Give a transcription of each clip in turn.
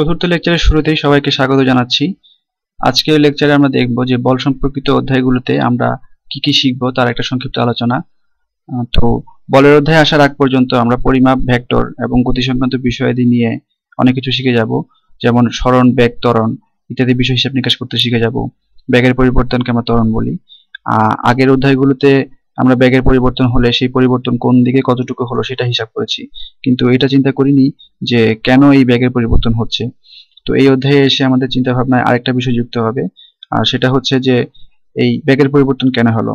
চতুর্থ লেকচারের শুরুতেই সবাইকে স্বাগত জানাচ্ছি। আজকের লেকচারে আমরা দেখব যে বল সম্পর্কিত অধ্যায়গুলোতে আমরা কি কি শিখব তার একটা সংক্ষিপ্ত আলোচনা। তো বলের অধ্যায়ে আসার আগ পর্যন্ত আমরা পরিমাপ, ভেক্টর এবং গতি সংক্রান্ত বিষয়াদি নিয়ে অনেক কিছু শিখে যাব, যেমন স্মরণ, বেগ, ত্বরণ ইত্যাদি বিষয় হিসাব নিকাশ করতে শিখে যাব। ব্যাগের পরিবর্তনকে আমরা ত্বরণ বলি। আগের অধ্যায়গুলোতে আমরা ব্যাগের পরিবর্তন হলে সেই পরিবর্তন কোন দিকে কতটুকু হলো সেটা হিসাব করেছি। কিন্তু এটা চিন্তা করিনি যে কেন এই ব্যাগের পরিবর্তন হচ্ছে। তো এই অধ্যায়ে এসে আমাদের চিন্তা ভাবনায় আরেকটা বিষয় যুক্ত হবে, আর সেটা হচ্ছে যে এই ব্যাগের পরিবর্তন কেন হলো?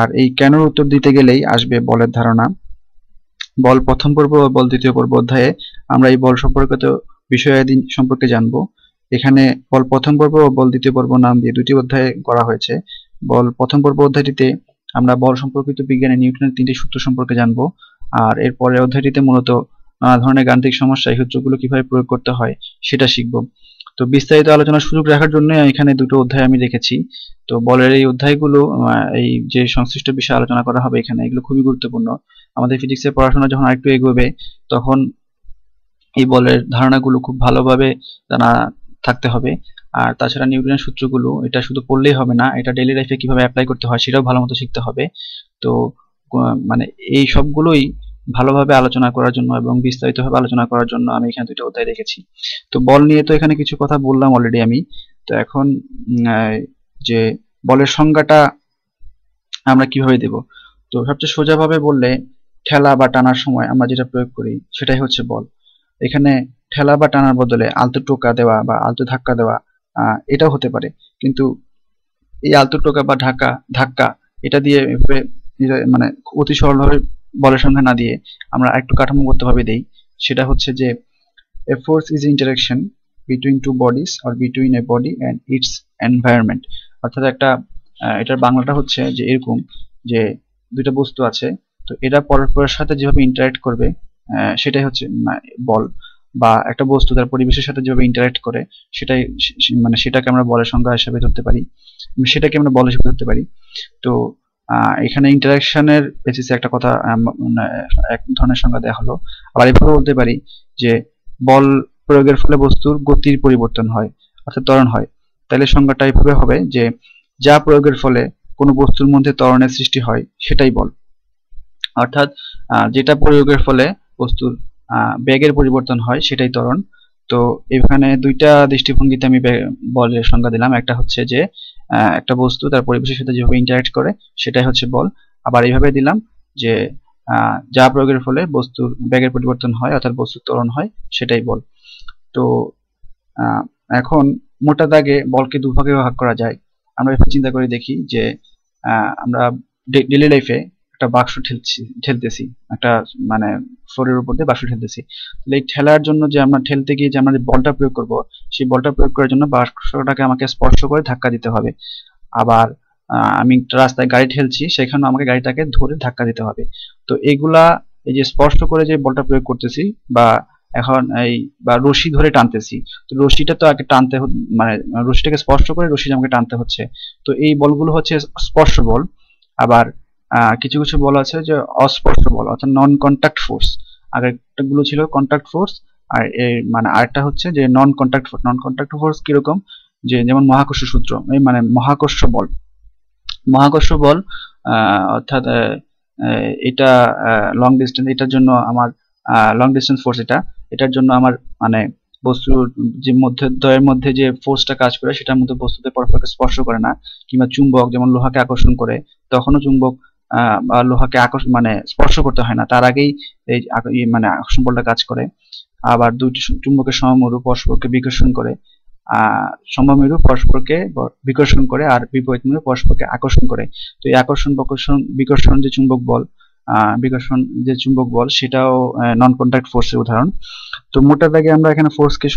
আর এই কেনর উত্তর দিতে গেলেই আসবে বলের ধারণা। বল প্রথম পর্ব ও বল দ্বিতীয় পর্ব অধ্যায়ে আমরা এই বল সম্পর্কিত বিষয়াদি সম্পর্কে জানব। এখানে বল প্রথম পর্ব ও বল দ্বিতীয় পর্ব নাম দিয়ে দুটি অধ্যায় করা হয়েছে। বল প্রথম পর্ব অধ্যায়টিতে আমরা বল সম্পর্কিত বিজ্ঞানে নিউটনের তিনটি সূত্র সম্পর্কে জানব। আর এর পরের অধ্যায়টিতে মূলত নানা ধরনের গাণিতিক সমস্যা, এই সূত্রগুলো কীভাবে প্রয়োগ করতে হয় সেটা শিখব। তো বিস্তারিত আলোচনার সুযোগ রাখার জন্য এখানে দুটো অধ্যায় আমি রেখেছি তো বলের এই অধ্যায়গুলো এই যে সংশ্লিষ্ট বিষয়ে আলোচনা করা হবে এখানে, এগুলো খুবই গুরুত্বপূর্ণ। আমাদের ফিজিক্সের পড়াশোনা যখন আরেকটু এগোবে, তখন এই বলের ধারণাগুলো খুব ভালোভাবে জানা থাকতে হবে। আর তাছাড়া নিউটনের সূত্রগুলো, এটা শুধু পড়লেই হবে না, এটা ডেলি লাইফে কীভাবে অ্যাপ্লাই করতে হয় সেটাও ভালো মতো শিখতে হবে। তো মানে এই সবগুলোই ভালোভাবে আলোচনা করার জন্য এবং বিস্তারিতভাবে আলোচনা করার জন্য আমি এখানে দুটো অধ্যায় রেখেছি। তো বল নিয়ে তো এখানে কিছু কথা বললাম অলরেডি আমি। তো এখন যে বলের সংজ্ঞাটা আমরা কীভাবে দেব? তো সবচেয়ে সোজাভাবে বললে ঠেলা বা টানার সময় আমরা যেটা প্রয়োগ করি সেটাই হচ্ছে বল। এখানে ঠেলা বা টানার বদলে আলতো টোকা দেওয়া বা আলতো ধাক্কা দেওয়া এটাও হতে পারে। কিন্তু এই আলতু টোকা বা ঢাকা, ধাক্কা, এটা দিয়ে মানে অতি সরলভাবে বলের সংখ্যা না দিয়ে আমরা একটু কাঠামোগতভাবে দেই, সেটা হচ্ছে যে a force is interaction between two bodies or between a body and its environment অর্থাৎ একটা এটার বাংলাটা হচ্ছে যে এরকম যে দুইটা বস্তু আছে, তো এরা পরস্পরের সাথে যেভাবে ইন্টারাক্ট করবে সেটাই হচ্ছে বল। বা একটা বস্তু তার পরিবেশের সাথে যেভাবে ইন্টারাক্ট করে, সেটাই মানে সেটাকে আমরা বলের সংজ্ঞা হিসাবে ধরতে পারি সেটাকে আমরা বল হিসেবে ধরতে পারি। তো এখানে ইন্টারাকশনের বেসিসে একটা কথা এক ধরনের সংজ্ঞা দেওয়া হলো। আবার এভাবে বলতে পারি যে, বল প্রয়োগের ফলে বস্তুর গতির পরিবর্তন হয়, অর্থাৎ ত্বরণ হয়। তাহলে সংজ্ঞাটা এভাবে হবে যে, যা প্রয়োগের ফলে কোনো বস্তুর মধ্যে ত্বরণের সৃষ্টি হয়, সেটাই বল। অর্থাৎ যেটা প্রয়োগের ফলে বস্তুর বেগের পরিবর্তন হয়, সেটাই ত্বরণ। তো এখানে দুইটা দৃষ্টিভঙ্গিতে আমি বলের সংজ্ঞা দিলাম। একটা হচ্ছে যে একটা বস্তু তার পরিবেশের সাথে যেভাবে ইন্টারাক্ট করে, সেটাই হচ্ছে বল। আবার এইভাবে দিলাম যে যা প্রয়োগের ফলে বস্তুর বেগের পরিবর্তন হয়, অর্থাৎ বস্তুর ত্বরণ হয়, সেটাই বল। তো এখন মোটা দাগে বলকে দুভাগে ভাগ করা যায়। আমরা চিন্তা করে দেখি যে আমরা ডেলি লাইফে একটা বাক্স ঠেলছি, ঠেলতেছি। একটা মানে ফ্লোরের উপর দিয়ে বাক্স ঠেলতেছি। তাহলে এই ঠেলার জন্য যে আমরা ঠেলতে গিয়ে যে আমরা বলটা প্রয়োগ করব, সেই বলটা প্রয়োগ করার জন্য বাক্সটাকে আমাকে স্পর্শ করে ধাক্কা দিতে হবে। আবার আমি রাস্তায় গাড়ি ঠেলছি সেখানে আমাকে গাড়িটাকে ধরে ধাক্কা দিতে হবে। তো এগুলা, এই যে স্পষ্ট করে যে বলটা প্রয়োগ করতেছি বা এখন এই, বা রশি ধরে টানতেছি, তো রশিটা তো আগে টানতে মানে রশিটাকে স্পর্শ করে রশি আমাকে টানতে হচ্ছে। তো এই বলগুলো হচ্ছে স্পর্শ বল। আবার কিছু কিছু বল আছে যে অস্পর্শ বল, অর্থাৎ নন কন্ট্যাক্ট ফোর্স আগেরটা গুলো ছিল কন্ট্যাক্ট ফোর্স আর এই মানে আরেকটা হচ্ছে যে non contact force non contact force কীরকম? যে যেমন মহাকর্ষ সূত্র, এই মানে মহাকর্ষ বল। মহাকর্ষ বল অর্থাৎ এটা লং ডিস্টেন্স এটার জন্য আমার লং ডিস্টেন্স ফোর্স এটা। এটার জন্য আমার মানে বস্তুর যে মধ্যে, দয়ের মধ্যে যে ফোর্সটা কাজ করে, সেটার মধ্যে বস্তুতে পরস্পরকে স্পর্শ করে না। কিংবা চুম্বক, যেমন লোহাকে আকর্ষণ করে, তখনও চুম্বক লোহাকে আকর্ষণ মানে স্পর্শ করতে হয় না। তার আগেই এই মানে আকর্ষণ বলটা কাজ করে। আবার দুইটি চুম্বকের সমমরু পরস্পরকে বিকর্ষণ করে। সমমেরু পরস্পরকে বিকর্ষণ করে আর বিপরীত মেরু পরস্পরকে আকর্ষণ করে। তো এই আকর্ষণ, বিকর্ষণ বিকর্ষণ যে চুম্বক বল বিকর্ষণ যে চুম্বক বল, সেটাও নন কন্ট্যাক্ট ফোর্সের উদাহরণ। তো মোটা দাগে আমরা এখানে ফোর্সকে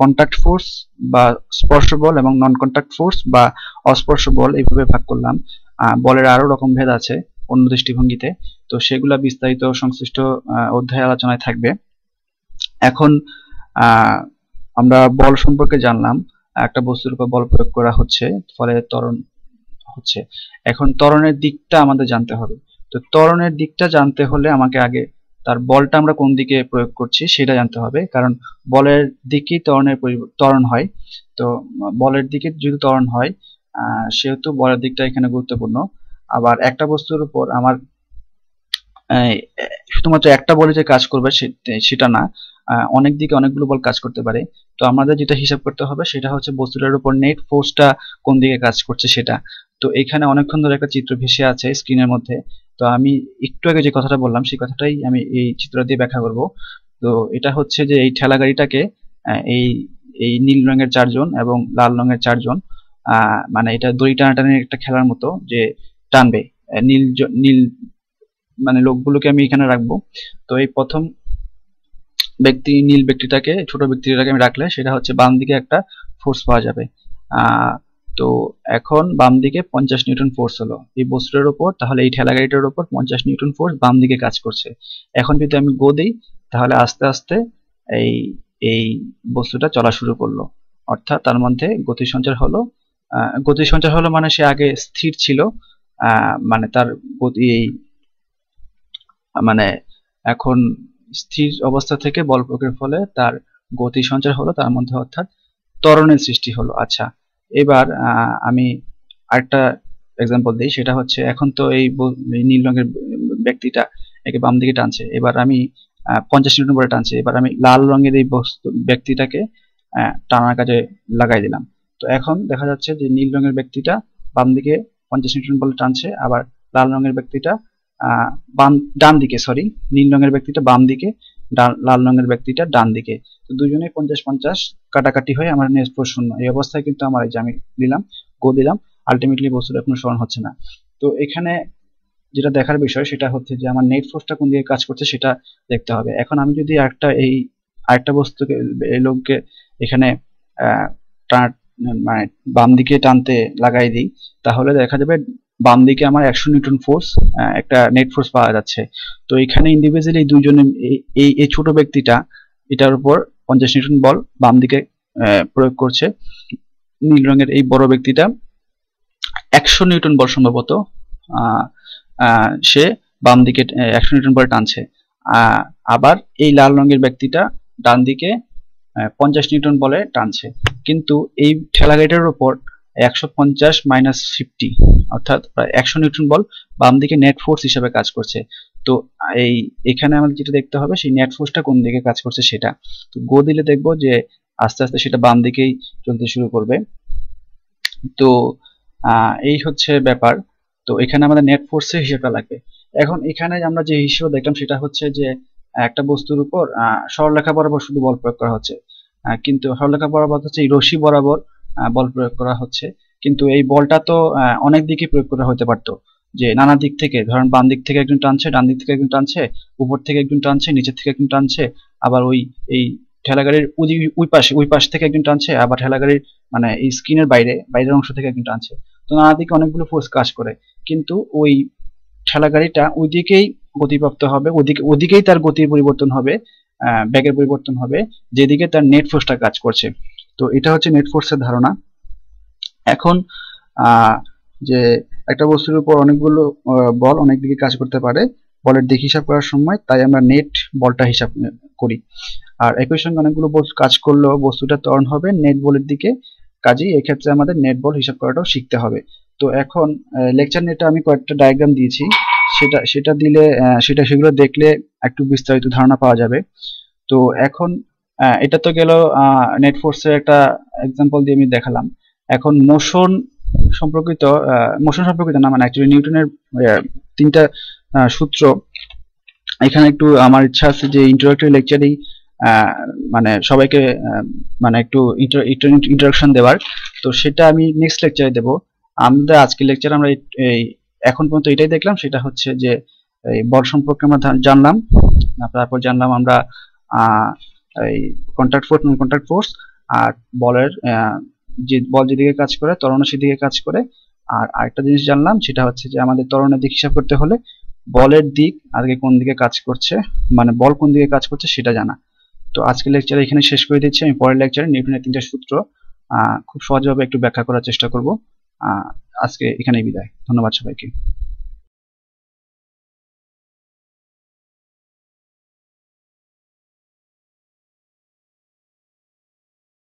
কন্ট্যাক্ট ফোর্স বা স্পর্শ বল এবং নন কন্ট্যাক্ট ফোর্স বা অস্পর্শ বল এইভাবে ভাগ করলাম। বলের আরও রকম ভেদ আছে অন্য দৃষ্টিভঙ্গিতে। তো সেগুলা বিস্তারিত সংশ্লিষ্ট অধ্যায় আলোচনায় থাকবে। এখন আমরা বল সম্পর্কে জানলাম, একটা বস্তুর উপর বল প্রয়োগ করা হচ্ছে, ফলে ত্বরণ হচ্ছে। এখন ত্বরণের দিকটা আমাদের জানতে হবে। তো ত্বরণের দিকটা জানতে হলে আমাকে আগে তার বলটা আমরা কোন দিকে প্রয়োগ করছি সেটা জানতে হবে, কারণ বলের দিকেই ত্বরণের ত্বরণ হয়। তো বলের দিকে যদি ত্বরণ হয় সেহেতু বলের দিকটা এখানে গুরুত্বপূর্ণ। আবার একটা বস্তুর উপর আমার শুধুমাত্র একটা বলে যে কাজ করবে সেটা না অনেক দিকে অনেকগুলো বল কাজ করতে পারে। তো আমাদের যেটা হিসাব করতে হবে সেটা হচ্ছে বস্তুটার উপর নেট ফোর্সটা কোন দিকে কাজ করছে সেটা। তো এখানে অনেকক্ষণ ধরে একটা চিত্র ভেসে আছে স্ক্রিনের মধ্যে। তো আমি একটু আগে যে কথাটা বললাম সেই কথাটাই আমি এই চিত্র দিয়ে ব্যাখ্যা করব। তো এটা হচ্ছে যে এই ঠেলা গাড়িটাকে এই এই নীল রঙের চারজন এবং লাল রঙের চারজন মানে এটা দড়ি টানাটানির একটা খেলার মতো যে টানবে। নীল নীল মানে লোকগুলোকে আমি এখানে রাখব। তো এই প্রথম ব্যক্তি, নীল ব্যক্তিটাকে, ছোট ব্যক্তিটাকে আমি রাখলে সেটা হচ্ছে বাম দিকে একটা ফোর্স পাওয়া যাবে। তো এখন বাম দিকে পঞ্চাশ নিউটন ফোর্স হলো। এই বস্তুটার উপর তাহলে এই ঠেলা গাড়িটার উপর পঞ্চাশ নিউটন ফোর্স বাম দিকে কাজ করছে। এখন যদি আমি গো দিই, তাহলে আস্তে আস্তে এই এই বস্তুটা চলা শুরু করল। অর্থাৎ তার মধ্যে গতি সঞ্চার হলো গতি সঞ্চার হলো মানে সে আগে স্থির ছিল মানে তার গতি এই মানে এখন স্থির অবস্থা থেকে বল প্রয়োগের ফলে তার গতি সঞ্চার হলো তার মধ্যে অর্থাৎ ত্বরণের সৃষ্টি হলো। আচ্ছা এবার আমি আরেকটা এক্সাম্পল দিই, সেটা হচ্ছে এখন তো এই নীল রঙের ব্যক্তিটা একে বাম দিকে টানছে, এবার আমি পঞ্চাশ নিউটন করে টানছে, এবার আমি লাল রঙের এই বস্তু, ব্যক্তিটাকে টানার কাজে লাগাই দিলাম। তো এখন দেখা যাচ্ছে যে নীল রঙের ব্যক্তিটা বাম দিকে পঞ্চাশ নিউটন বলে টানছে, আবার লাল রঙের ব্যক্তিটা বাম, ডান দিকে সরি নীল রঙের ব্যক্তিটা বাম দিকে লাল রঙের ব্যক্তিটা ডান দিকে। তো দুজনেই পঞ্চাশ পঞ্চাশ কাটাকাটি হয়ে আমার ফোর্স শূন্য এই অবস্থায় কিন্তু আমার আমি দিলাম গো দিলাম আলটিমেটলি বস্তুটা কোনো স্মরণ হচ্ছে না। তো এখানে যেটা দেখার বিষয় সেটা হচ্ছে যে আমার নেট ফোর্সটা কোন দিকে কাজ করছে সেটা দেখতে হবে। এখন আমি যদি একটা এই, আরেকটা বস্তুকে, এই লোককে এখানে মানে বাম দিকে টানতে লাগাই দিই, তাহলে দেখা যাবে বাম দিকে আমার একশো নিউটন ফোর্স একটা নেট ফোর্স পাওয়া যাচ্ছে। তো এখানে ইন্ডিভিজুয়ালি দুইজনে এই এই ছোট ব্যক্তিটা, এটার উপর পঞ্চাশ নিউটন বল বাম দিকে প্রয়োগ করছে। নীল রঙের এই বড় ব্যক্তিটা একশো নিউটন বল সম্ভবত সে বাম দিকে একশো নিউটন বল টানছে। আবার এই লাল রঙের ব্যক্তিটা ডান দিকে পঞ্চাশ নিউটন বলে টানছে। কিন্তু এই ঠেলা গাড়িটার উপর একশো পঞ্চাশ মাইনাস ফিফটি অর্থাৎ একশো নিউটন বল বাম দিকে নেট ফোর্স হিসাবে কাজ করছে। তো এই, এখানে আমাদের যেটা দেখতে হবে, সেই নেট ফোর্সটা কোন দিকে কাজ করছে সেটা। তো গো দিলে দেখব যে আস্তে আস্তে সেটা বাম দিকেই চলতে শুরু করবে। তো এই হচ্ছে ব্যাপার। তো এখানে আমাদের নেট ফোর্সের হিসেবটা লাগবে। এখন এখানে আমরা যে হিসেব দেখলাম সেটা হচ্ছে যে একটা বস্তুর উপর সরলরেখা বরাবর শুধু বল প্রয়োগ করা হচ্ছে। কিন্তু সরলরেখা বরাবর হচ্ছে এই রশি বরাবর বল প্রয়োগ করা হচ্ছে। কিন্তু এই বলটা তো অনেক দিকে প্রয়োগ করা হতে পারতো। যে নানা দিক থেকে, ধরেন বাম দিক থেকে একজন টানছে, ডান দিক থেকে একজন টানছে, উপর থেকে একজন টানছে, নিচের থেকে একজন টানছে, আবার ওই, এই ঠেলাগাড়ির ওই পাশে, ওই পাশ থেকে একজন টানছে, আবার ঠেলাগাড়ির মানে এই স্ক্রিনের বাইরে, বাইরের অংশ থেকে একজন টানছে। তো নানা দিকে অনেকগুলো ফোর্স কাজ করে। কিন্তু ওই ঠেলাগাড়িটা ওই দিকেই গতিপ্রাপ্ত হবে, ওদিকে, ওদিকেই তার গতির পরিবর্তন হবে। ব্যাগের পরিবর্তন হবে। যেদিকে তার নেট ফোর্সটা কাজ করছে। তো এটা হচ্ছে নেট ফোর্সের ধারণা। এখন যে একটা বস্তুর উপর অনেকগুলো বল অনেক দিকে কাজ করতে পারে, বলের দিক হিসাব করার সময়, তাই আমরা নেট বলটা হিসাব করি। আর একই সঙ্গে অনেকগুলো বস্তু কাজ করলেও বস্তুটা ত্বরণ হবে নেট বলের দিকে। কাজেই এক্ষেত্রে আমাদের নেট বল হিসাব করাটাও শিখতে হবে। তো এখন লেকচার নেটে আমি কয়েকটা ডায়াগ্রাম দিয়েছি। সেটা সেটা দিলে সেটা, সেগুলো দেখলে একটু বিস্তারিত ধারণা পাওয়া যাবে। তো এখন এটা তো গেল নেট ফোর্সের একটা এক্সাম্পল দিয়ে আমি দেখালাম। এখন মোশন সম্পর্কিত মোশন সম্পর্কিত না মানে অ্যাকচুয়ালি নিউটনের তিনটা সূত্র। এখানে একটু আমার ইচ্ছা আছে যে ইন্টারাক্টিভ লেকচারেই মানে সবাইকে মানে একটু ইন্টারাকশন দেওয়ার। তো সেটা আমি নেক্সট লেকচারে দেব। আমাদের আজকের লেকচার আমরা এই এখন পর্যন্ত এটাই দেখলাম, সেটা হচ্ছে যে, এই বল সম্পর্কে আমরা জানলাম তারপর জানলাম আমরা এই contact force non contact force আর বলের যে বল যেদিকে কাজ করে ত্বরণও সেদিকে কাজ করে, আর আরেকটা জিনিস জানলাম, সেটা হচ্ছে যে আমাদের ত্বরণের দিক হিসাব করতে হলে বলের দিক আজকে কোন দিকে কাজ করছে মানে বল কোন দিকে কাজ করছে সেটা জানা। তো আজকের লেকচার এখানে শেষ করে দিচ্ছি, আমি পরের লেকচারে নিউটনের তিনটা সূত্র খুব সহজভাবে একটু ব্যাখ্যা করার চেষ্টা করব আজকে এখানে বিদায়। ধন্যবাদ সবাইকে।